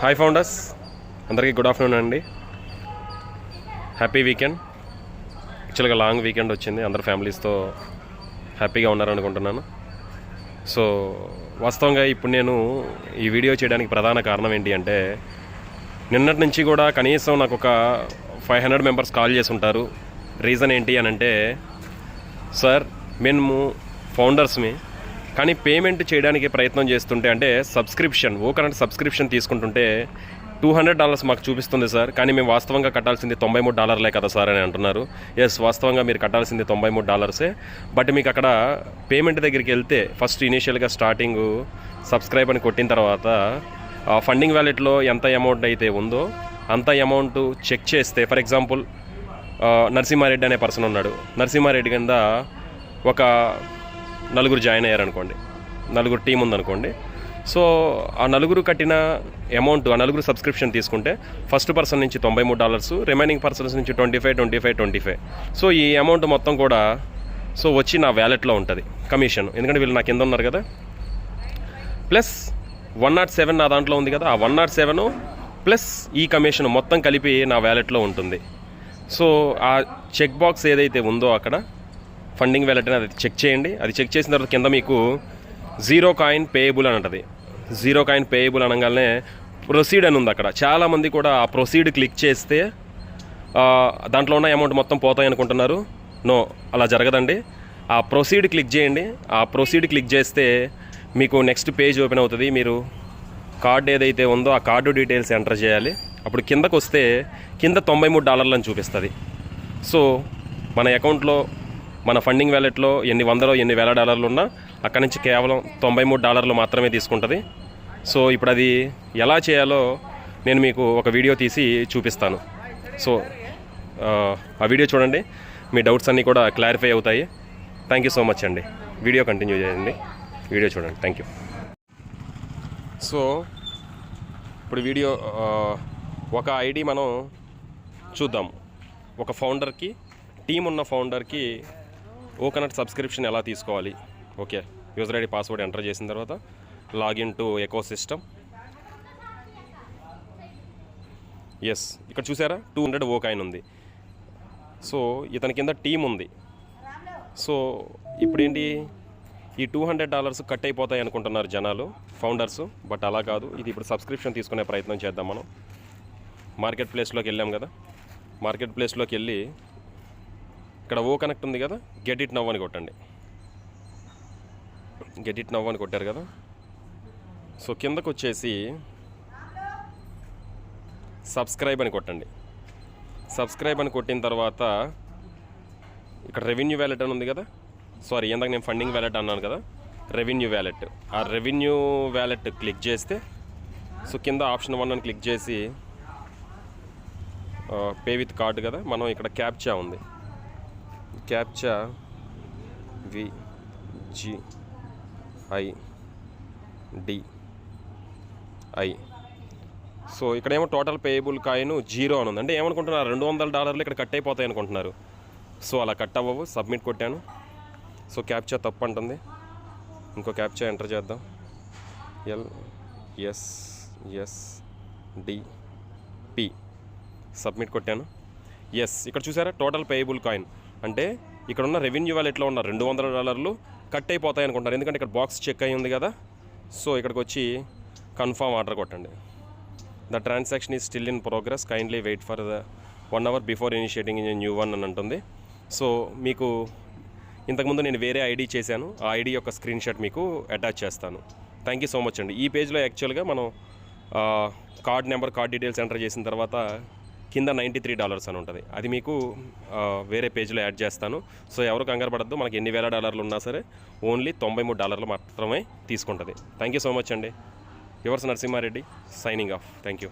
Hi founders అందరికీ good afternoon అండి. Happy weekend యాక్చువల్గా లాంగ్ వీకెండ్ వచ్చింది. అందరు ఫ్యామిలీస్తో హ్యాపీగా ఉన్నారనుకుంటున్నాను సో వాస్తవంగా ఇప్పుడు నేను ఈ వీడియో చేయడానికి ప్రధాన కారణం ఏంటి అంటే నిన్నటి నుంచి కూడా కనీసం నాకు ఒక ఫైవ్ హండ్రెడ్ మెంబర్స్ కాల్ చేసి ఉంటారు. రీజన్ ఏంటి అని అంటే సార్ మేము ఫౌండర్స్మి కానీ పేమెంట్ చేయడానికి ప్రయత్నం చేస్తుంటే అంటే సబ్స్క్రిప్షన్ ఓ కరెంట్ సబ్స్క్రిప్షన్ తీసుకుంటుంటే టూ హండ్రెడ్ డాలర్స్ మాకు చూపిస్తుంది సార్. కానీ మేము వాస్తవంగా కట్టాల్సింది తొంభై మూడు డాలర్లే కదా సార్ అని అంటున్నారు. ఎస్ వాస్తవంగా మీరు కట్టాల్సింది తొంభై మూడు డాలర్సే. బట్ మీకు అక్కడ పేమెంట్ దగ్గరికి వెళ్తే ఫస్ట్ ఇనీషియల్గా స్టార్టింగ్ సబ్స్క్రైబ్ అని కొట్టిన తర్వాత ఫండింగ్ వ్యాలెట్లో ఎంత అమౌంట్ అయితే ఉందో అంత అమౌంట్ చెక్ చేస్తే ఫర్ ఎగ్జాంపుల్ నరసింహారెడ్డి అనే పర్సన్ ఉన్నాడు. నరసింహారెడ్డి కింద ఒక నలుగురు జాయిన్ అయ్యారనుకోండి. నలుగురు టీం ఉందనుకోండి. సో ఆ నలుగురు కట్టిన అమౌంట్ ఆ నలుగురు సబ్స్క్రిప్షన్ తీసుకుంటే ఫస్ట్ పర్సన్ నుంచి తొంభై మూడు డాలర్స్ రిమైనింగ్ పర్సన్స్ నుంచి twenty five twenty five twenty five. So ఈ అమౌంట్ మొత్తం కూడా సో వచ్చి నా వ్యాలెట్లో ఉంటుంది కమిషన్. ఎందుకంటే వీళ్ళు నా కింద ఉన్నారు కదా. ప్లస్ వన్ నాట్ సెవెన్ నా దాంట్లో ఉంది కదా ఆ వన్ నాట్ సెవెన్ ప్లస్ ఈ కమిషన్ మొత్తం కలిపి నా వ్యాలెట్లో ఉంటుంది. సో ఆ చెక్ బాక్స్ ఏదైతే ఉందో అక్కడ ఫండింగ్ వ్యాలెట్ అని అది చెక్ చేయండి. అది చెక్ చేసిన తర్వాత కింద మీకు జీరో కాయిన్ పేయబుల్ అని ఉంటుంది. జీరో కాయిన్ పేయబుల్ అనగానే ప్రొసీడ్ అని ఉంది అక్కడ. చాలామంది కూడా ఆ ప్రొసీడ్ క్లిక్ చేస్తే దాంట్లో ఉన్న అమౌంట్ మొత్తం పోతాయి అనుకుంటున్నారు. నో అలా జరగదండి. ఆ ప్రొసీడ్ క్లిక్ చేయండి. ఆ ప్రొసీడ్ క్లిక్ చేస్తే మీకు నెక్స్ట్ పేజ్ ఓపెన్ అవుతుంది. మీరు కార్డు ఏదైతే ఉందో ఆ కార్డు డీటెయిల్స్ ఎంటర్ చేయాలి. అప్పుడు కిందకు వస్తే కింద తొంభై మూడు డాలర్లను చూపిస్తుంది. సో మన అకౌంట్లో మన ఫండింగ్ వ్యాలెట్లో ఎన్ని వందలో ఎన్ని వేల డాలర్లు ఉన్నా అక్కడి నుంచి కేవలం తొంభై మూడు డాలర్లు మాత్రమే తీసుకుంటుంది. సో ఇప్పుడు అది ఎలా చేయాలో నేను మీకు ఒక వీడియో తీసి చూపిస్తాను. సో ఆ, వీడియో చూడండి. మీ డౌట్స్ అన్నీ కూడా క్లారిఫై అవుతాయి. థ్యాంక్ యూ సో మచ్ అండి. వీడియో కంటిన్యూ చేయండి. వీడియో చూడండి. థ్యాంక్ యూ సో ఇప్పుడు వీడియో ఒక ఐడి మనం చూద్దాం. ఒక ఫౌండర్కి టీం ఉన్న ఫౌండర్కి ఓకనట్ సబ్స్క్రిప్షన్ ఎలా తీసుకోవాలి? Okay user ID password enter చేసిన తర్వాత login to ecosystem. Yes ఇక్కడ చూసారా? టూ హండ్రెడ్ ఓ కాయిన్ ఉంది. సో ఇతని కింద టీం ఉంది. సో ఇప్పుడేంటి? ఈ టూ హండ్రెడ్ డాలర్స్ కట్ అయిపోతాయి అనుకుంటున్నారు జనాలు ఫౌండర్స్ బట్ అలా కాదు. ఇది ఇప్పుడు సబ్స్క్రిప్షన్ తీసుకునే ప్రయత్నం చేద్దాం మనం. మార్కెట్ ప్లేస్లోకి వెళ్ళాం కదా. మార్కెట్ ప్లేస్లోకి వెళ్ళి ఇక్కడ ఓ కనెక్ట్ ఉంది కదా గెట్ ఇట్ నవ్ అని కొట్టండి. గెట్ ఇట్ నవ్ అని కొట్టారు కదా. సో కిందకు వచ్చేసి సబ్స్క్రైబ్ అని కొట్టండి. సబ్స్క్రైబ్ అని కొట్టిన తర్వాత ఇక్కడ రెవెన్యూ వ్యాలెట్ అని ఉంది కదా. సారీ ఇందాక నేను ఫండింగ్ వ్యాలెట్ అన్నాను కదా. రెవెన్యూ వ్యాలెట్ ఆ రెవెన్యూ వ్యాలెట్ క్లిక్ చేస్తే సో కింద ఆప్షన్ వన్ అని క్లిక్ చేసి పే విత్ కార్డు కదా మనం ఇక్కడ క్యాప్చా ఉంది. Captcha V G I D I so ఇక్కడేమో టోటల్ పేయబుల్ కాయిన్ జీరో అని ఉంది. అంటే ఏమనుకుంటున్నారు? రెండు వందల డాలర్లు ఇక్కడ కట్ అయిపోతాయి అనుకుంటున్నారు. సో అలా కట్ అవ్వవు. సబ్మిట్ కొట్టాను. సో క్యాప్చా తప్పు అంటుంది ఇంకో క్యాప్చా ఎంటర్ చేద్దాం. L S S D P submit కొట్టాను. ఎస్ ఇక్కడ చూసారా? Total payable coin. అంటే ఇక్కడ ఉన్న రెవెన్యూ వాళ్ళు ఎట్లా ఉన్నారు? రెండు వందల డాలర్లు కట్ అయిపోతాయి అనుకుంటారు ఎందుకంటే ఇక్కడ బాక్స్ చెక్ అయి ఉంది కదా. సో ఇక్కడికి వచ్చి కన్ఫామ్ ఆర్డర్ కొట్టండి. The transaction is still in progress kindly wait for the one hour before initiating in new one అని అంటుంది. సో మీకు ఇంతకుముందు నేను వేరే ఐడి చేశాను. ఆ ఐడి యొక్క స్క్రీన్ షాట్ మీకు అటాచ్ చేస్తాను. థ్యాంక్ యూ సో మచ్ అండి. ఈ పేజ్లో యాక్చువల్గా మనం card number card details enter చేసిన తర్వాత కింద నైంటీ త్రీ డాలర్స్ అని ఉంటుంది. అది మీకు వేరే పేజ్లో యాడ్ చేస్తాను. సో ఎవరు కంగారు పడద్దు మనకి ఎన్ని వేల డాలర్లు ఉన్నా సరే ఓన్లీ తొంభై మూడు డాలర్లు మాత్రమే తీసుకుంటుంది. థ్యాంక్ యూ సో మచ్ అండి. Yours Narasimha Reddy signing off thank you